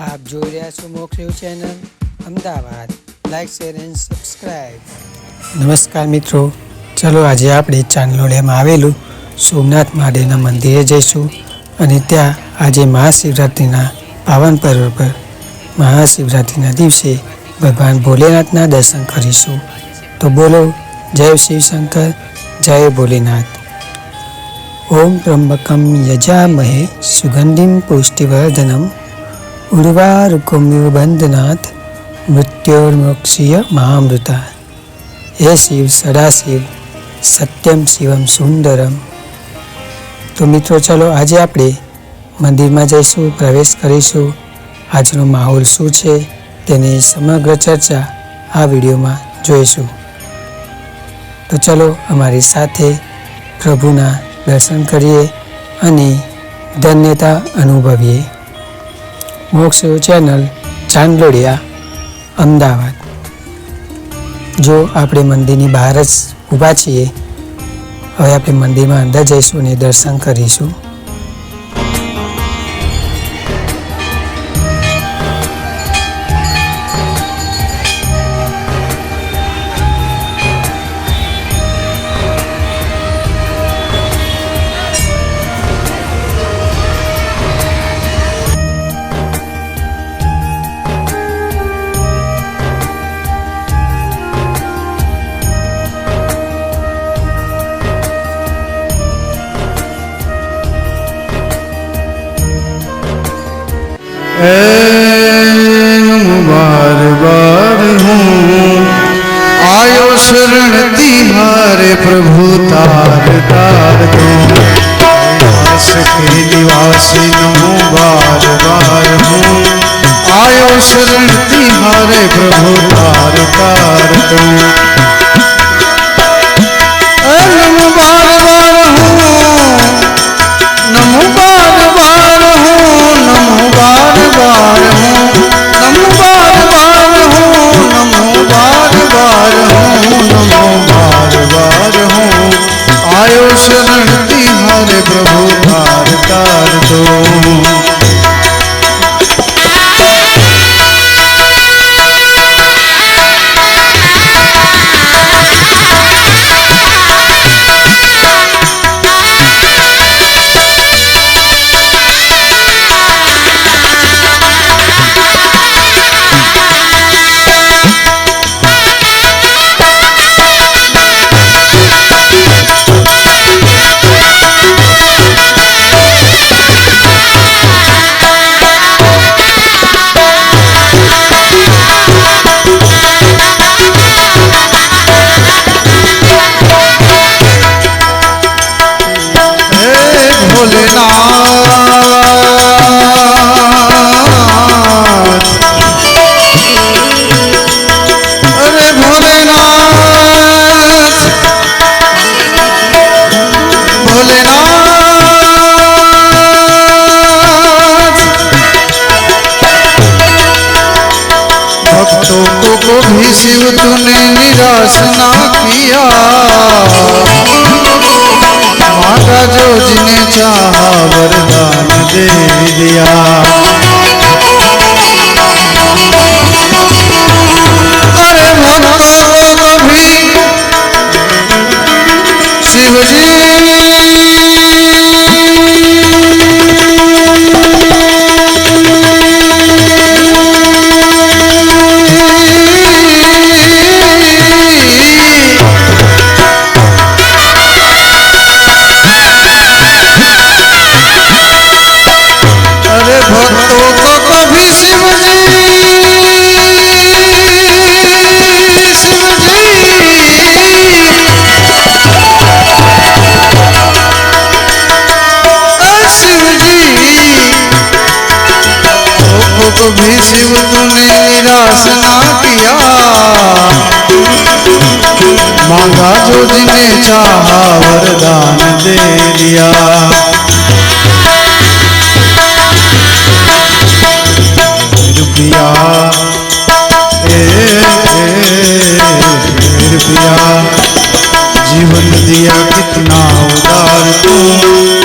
આપ જોઈ રહ્યા છો Moksh channel, Ahmedabad. Like share and subscribe નમસ્કાર મિત્રો. ચલો આજે આપણે ચાંદલોડિયામાં આવેલું સોમનાથ મહાદેવના મંદિરે જઈશું અને ત્યાં આજે મહાશિવરાત્રિના પાવન પર્વ પર મહાશિવરાત્રિના દિવસે ભગવાન ભોલેનાથના દર્શન કરીશું. તો બોલો, જય શિવશંકર, જય ભોલેનાથ. ઓમ ત્રંબકમ યજામહે સુગંધિમ પુષ્ટિવર્ધનમ ઉર્વારુકમિવ બંધનાથ, મૃત્યોર્મોક્ષીય મહામૃતા હે શિવ સદાશિવ સત્યમ શિવમ સુંદરમ. તો મિત્રો, ચલો આજે આપણે મંદિરમાં જઈશું, પ્રવેશ કરીશું. આજનો માહોલ શું છે તેની સમગ્ર ચર્ચા આ વિડીયોમાં જોઈશું. તો ચલો અમારી સાથે પ્રભુના દર્શન કરીએ અને ધન્યતા અનુભવીએ. મોક્ષ ચેનલ ચાંદલોડિયા, અમદાવાદ. જો આપણે મંદિરની બહાર જ ઊભા છીએ, હવે આપણે મંદિરમાં અંદર જઈશું અને દર્શન કરીશું. એમ બાર બાર હું આયો શરણ તિહારે પ્રભુ તાર તાર સકે નિવાસી નમો બાર બાર હું આયો શરણ તિહારે પ્રભુ તાર તાર તું તાર રણતી હરે પ્રભુ પાર તાર શોકો કો ભી શિવ તૂને નિરાશ ના કિયા માતા જો જીને ચાહા વરદાન દે દિયા અરે ભક્તો કો ભી શિવજી को कभी शिव तूने निराश ना किया मांगा जो जिन्हें चाहा वरदान दे दिया रुपया ए रुपया जीवन दिया कितना उदार तू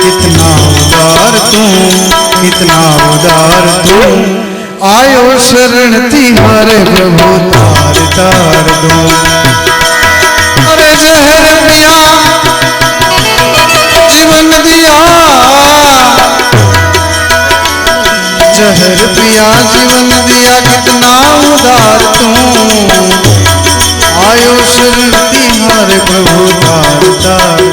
कितना उदार तू कितना उदार तू આયો શરણથી મારે પ્રભુ તાર તાર દો. અરે જહર પિયા જીવન દિયા. જહર પિયા જીવન દિયા કિતના ઉદાર તું. આયો શરણથી મારે પ્રભુ તાર તાર